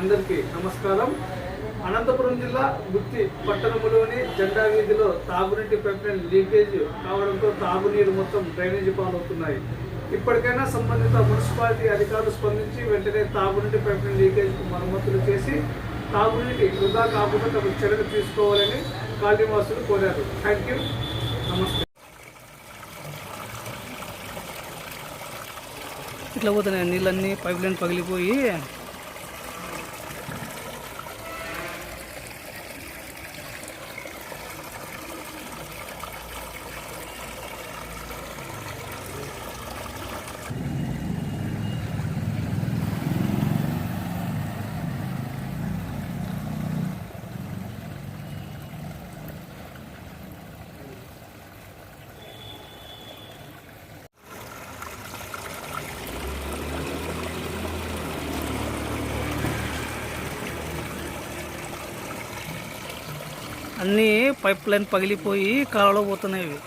అందరికీ నమస్కారం. అనంతపురం జిల్లా గుత్తి పట్టణంలోని జెండా వీధిలో తాగునీటి ప్రకటన లీకేజ్ కావడంతో తాగునీరు మొత్తం డ్రైనేజీ పాలవుతున్నాయి. ఇప్పటికైనా సంబంధిత మున్సిపాలిటీ అధికారులు స్పందించి వెంటనే తాగునీటి ప్రకటన లీకేజ్కు మరమ్మతులు చేసి తాగునీటి వృధా కాకుండా తమ చర్యలు తీసుకోవాలని కాలనీవాసులు కోరారు. థ్యాంక్ యూ నమస్తే. ఇట్లా పోతున్నాయి నీళ్ళన్నీ పైప్ లైన్ పగిలిపోయి అన్నీ పైప్ లైన్ పగిలిపోయి కాలువలో పోతున్నాయి ఇవి.